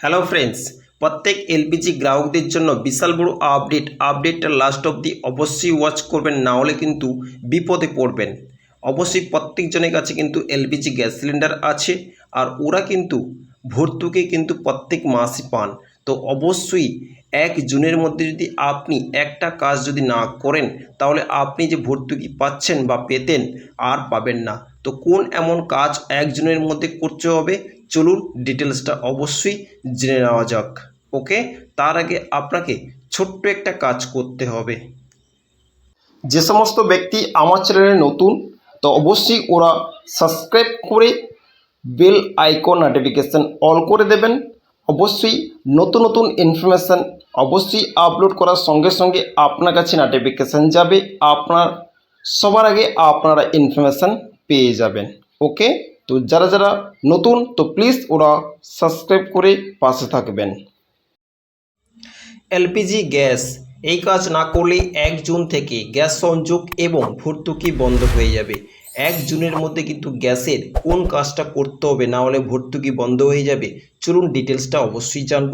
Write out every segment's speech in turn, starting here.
Hello friends প্রত্যেক LPG গ্রাহকদের জন্য বিশাল বড় আপডেট আপডেটটা লাস্ট অবধি অবশ্যই ওয়াচ করবেন, না হলে কিন্তু বিপদে পড়বেন। অবশ্যই প্রত্যেকজনের কাছে কিন্তু এলপিজি গ্যাস সিলিন্ডার আছে, আর ওরা কিন্তু ভর্তুকি কিন্তু প্রত্যেক মাসে পান। তো অবশ্যই এক জুনের মধ্যে যদি আপনি একটা কাজ যদি না করেন, তাহলে আপনি যে ভর্তুকি পাচ্ছেন বা পেতেন আর পাবেন না। তো কোন এমন কাজ এক জুনের মধ্যে করতে হবে? চলুন ডিটেলসটা অবশ্যই জেনে নেওয়া যাক। ওকে, তার আগে আপনাকে ছোট্ট একটা কাজ করতে হবে। যে সমস্ত ব্যক্তি আমার চ্যানেলে নতুন, তো অবশ্যই ওরা সাবস্ক্রাইব করে বেল আইকন নোটিফিকেশান অল করে দেবেন। অবশ্যই নতুন নতুন ইনফরমেশান অবশ্যই আপলোড করার সঙ্গে সঙ্গে আপনার কাছে নোটিফিকেশান যাবে। আপনার, সবার আগে আপনারা ইনফরমেশান পেয়ে যাবেন। ওকে? তো যারা যারা নতুন, তো প্লিজ ওরা সাবস্ক্রাইব করে পাশে থাকবেন। এলপিজি গ্যাস, এই কাজ না করলে এক জুন থেকে গ্যাস সংযোগ এবং ভর্তুকি বন্ধ হয়ে যাবে। এক জুনের মধ্যে কিন্তু গ্যাসের কোন কাজটা করতে হবে না হলে ভর্তুকি বন্ধ হয়ে যাবে। চলুন ডিটেলসটা অবশ্যই জানব।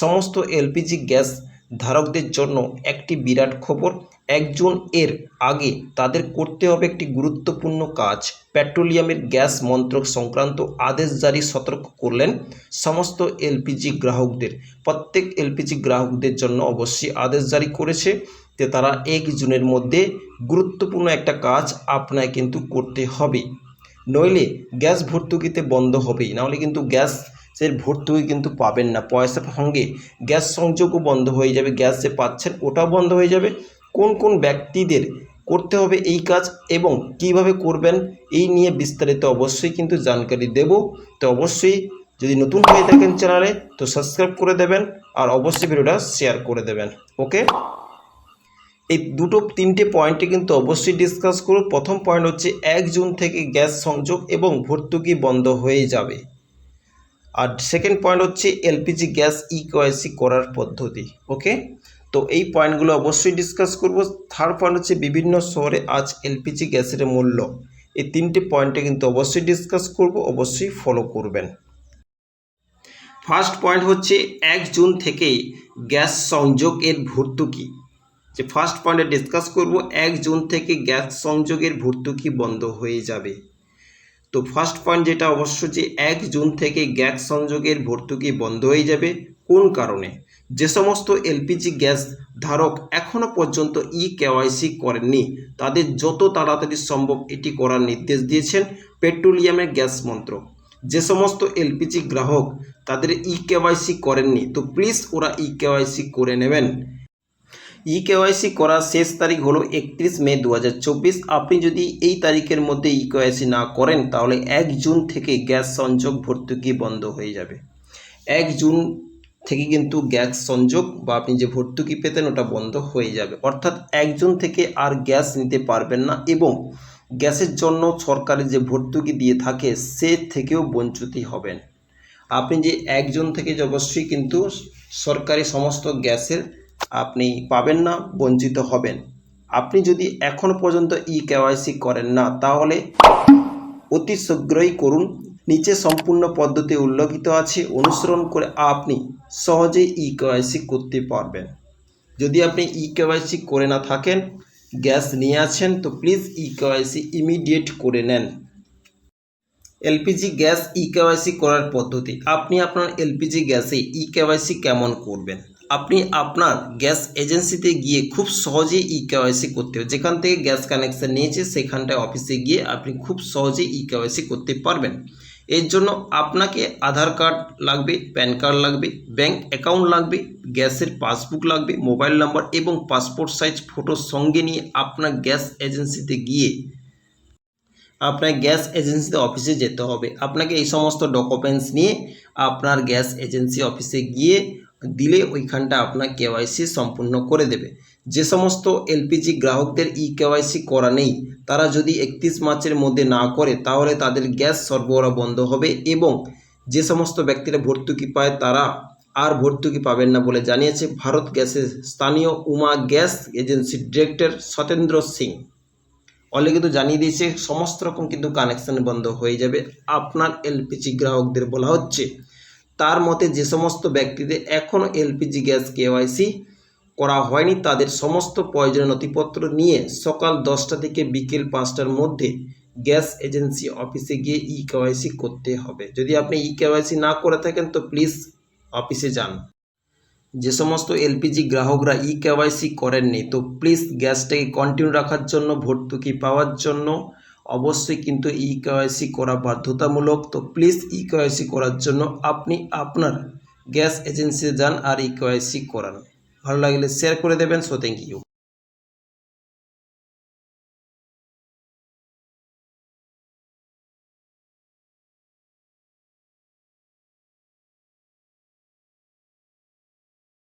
সমস্ত এলপিজি গ্যাস ধারকদের জন্য একটি বিরাট খবর এক জুন এর আগে তাদের করতে হবে একটি গুরুত্বপূর্ণ কাজ। পেট্রোলিয়ামের গ্যাস মন্ত্রক সংক্রান্ত আদেশ জারি সতর্ক করলেন সমস্ত এলপিজি গ্রাহকদের। প্রত্যেক এলপিজি গ্রাহকদের জন্য অবশ্যই আদেশ জারি করেছে যে তারা এক জুনের মধ্যে গুরুত্বপূর্ণ একটা কাজ আপনাকে কিন্তু করতে হবে। নইলে গ্যাস ভর্তুকিতে বন্ধ হবেই। নাহলে কিন্তু গ্যাস এর ভর্তুকি কিন্তু পাবেন না। পয়সার সঙ্গে গ্যাস সংযোগও বন্ধ হয়ে যাবে। গ্যাস যে পাচ্ছেন ওটাও বন্ধ হয়ে যাবে। কোন কোন ব্যক্তিদের করতে হবে এই কাজ এবং কীভাবে করবেন এই নিয়ে বিস্তারিত অবশ্যই কিন্তু জানকারি দেব। তো অবশ্যই যদি নতুন হয়ে থাকেন চ্যানেলে, তো সাবস্ক্রাইব করে দেবেন আর অবশ্যই ভিডিওটা শেয়ার করে দেবেন। ওকে? এই দুটো, তিনটে পয়েন্টে কিন্তু অবশ্যই ডিসকাস করব প্রথম পয়েন্ট হচ্ছে, এক জুন থেকে গ্যাস সংযোগ এবং ভর্তুকি বন্ধ হয়ে যাবে। আর সেকেন্ড পয়েন্ট হচ্ছে এলপিজি গ্যাস ই কেওয়াইসি করার পদ্ধতি ওকে তো এই পয়েন্টগুলো অবশ্যই ডিসকাস করব। থার্ড পয়েন্ট হচ্ছে বিভিন্ন শহরে আজ এলপিজি গ্যাসের মূল্য। এই তিনটে পয়েন্টে কিন্তু অবশ্যই ডিসকাস করব, অবশ্যই ফলো করবেন। ফার্স্ট পয়েন্ট হচ্ছে এক জুন থেকে গ্যাস সংযোগের ভর্তুকি। যে ফার্স্ট পয়েন্টে ডিসকাস করব, এক জুন থেকে গ্যাস সংযোগের ভর্তুকি বন্ধ হয়ে যাবে। তো ফার্স্ট পয়েন্ট যেটা অবশ্য যে এক জুন থেকে গ্যাস সংযোগের ভর্তুকি বন্ধ হয়ে যাবে, কোন কারণে? যে সমস্ত এলপিজি গ্যাস ধারক এখনও পর্যন্ত ই কেওয়াইসি করেননি, তাদের যত তাড়াতাড়ি সম্ভব এটি করার নির্দেশ দিয়েছেন পেট্রোলিয়ামের গ্যাস মন্ত্রক। যে সমস্ত এলপিজি গ্রাহক তাদের ই কেওয়াইসি করেননি, তো প্লিজ ওরা ই কেওয়াইসি করে নেবেন। ই কেওয়াইসি করার শেষ তারিখ হলো একত্রিশ মে দু হাজার চব্বিশ। আপনি যদি এই তারিখের মধ্যে ই কেওয়াইসি না করেন, তাহলে এক জুন থেকে গ্যাস সংযোগ ভর্তুকি বন্ধ হয়ে যাবে। এক জুন থেকে কিন্তু গ্যাস সংযোগ বা আপনি যে ভর্তুকি পেতেন, ওটা বন্ধ হয়ে যাবে। অর্থাৎ এক জুন থেকে আর গ্যাস নিতে পারবেন না এবং গ্যাসের জন্য সরকারের যে ভর্তুকি দিয়ে থাকে, সে থেকেও বঞ্চিত হবেন। আপনি যে একজন থেকে অবশ্যই কিন্তু সরকারি সমস্ত গ্যাসের আপনি পাবেন না, বঞ্চিত হবেন। আপনি যদি এখনও পর্যন্ত ই কেওয়াইসি করেন না, তাহলে অতি শীঘ্রই করুন। নিচে সম্পূর্ণ পদ্ধতি উল্লেখিত আছে, অনুসরণ করে আপনি সহজেই ই কেওয়াইসি করতে পারবেন। যদি আপনি ই কেওয়াইসি করে না থাকেন, গ্যাস নিয়ে আছেন তো প্লিজ ই কেওয়াইসি ইমিডিয়েট করে নেন। এলপিজি গ্যাস ই কেওয়াইসি করার পদ্ধতি। আপনি আপনার এলপিজি গ্যাসে ই কেওয়াইসি কেমন করবেন? আপনি আপনার গ্যাস এজেন্সিতে গিয়ে খুব সহজেই ই কেওয়াইসি করতে হবে যেখান থেকে গ্যাস কানেকশান নিয়েছে, সেখানটায় অফিসে গিয়ে আপনি খুব সহজেই ই কেওয়াইসি করতে পারবেন। এর জন্য আপনাকে আধার কার্ড লাগবে, প্যান কার্ড লাগবে, ব্যাংক অ্যাকাউন্ট লাগবে, গ্যাসের পাসবুক লাগবে, মোবাইল নাম্বার এবং পাসপোর্ট সাইজ ফটো সঙ্গে নিয়ে আপনার গ্যাস এজেন্সিতে গিয়ে আপনার গ্যাস এজেন্সিতে অফিসে যেতে হবে। আপনাকে এই সমস্ত ডকুমেন্টস নিয়ে আপনার গ্যাস এজেন্সি অফিসে গিয়ে দিলে ওইখানটা আপনার কেওয়াইসি সম্পূর্ণ করে দেবে। যে সমস্ত এলপিজি গ্রাহকদের ই কেওয়াইসি করা নেই, তারা যদি একত্রিশ মার্চের মধ্যে না করে, তাহলে তাদের গ্যাস সরবরাহ বন্ধ হবে এবং যে সমস্ত ব্যক্তিরা ভর্তুকি পায়, তারা আর ভর্তুকি পাবেন না বলে জানিয়েছে ভারত গ্যাসের স্থানীয় উমা গ্যাস এজেন্সির ডিরেক্টর সতেন্দ্র সিং। অলরেডি কিন্তু জানিয়ে দিয়েছে, সমস্ত রকম কিন্তু কানেকশান বন্ধ হয়ে যাবে। আপনার এলপিজি গ্রাহকদের বলা হচ্ছে তার মতে যে সমস্ত ব্যক্তিদের এখনও এলপিজি গ্যাস কেওয়াইসি করা হয়নি, তাদের সমস্ত প্রয়োজনীয় নথিপত্র নিয়ে সকাল দশটা থেকে বিকেল পাঁচটার মধ্যে গ্যাস এজেন্সি অফিসে গিয়ে ই কেওয়াইসি করতে হবে। যদি আপনি ই কেওয়াইসি না করে থাকেন, তো প্লিজ অফিসে যান। যে সমস্ত এলপিজি গ্রাহকরা ই কেওয়াইসি করেননি, তো প্লিজ গ্যাসটাকে কন্টিনিউ রাখার জন্য, ভর্তুকি পাওয়ার জন্য অবশ্যই কিন্তু ই কেওয়াইসি করা বাধ্যতামূলক। তো প্লিজ ই কেওয়াইসি করার জন্য আপনি আপনার গ্যাস এজেন্সিতে যান আর ই কেওয়াইসি করান। ভালো লাগলে শেয়ার করে দেবেন। So thank you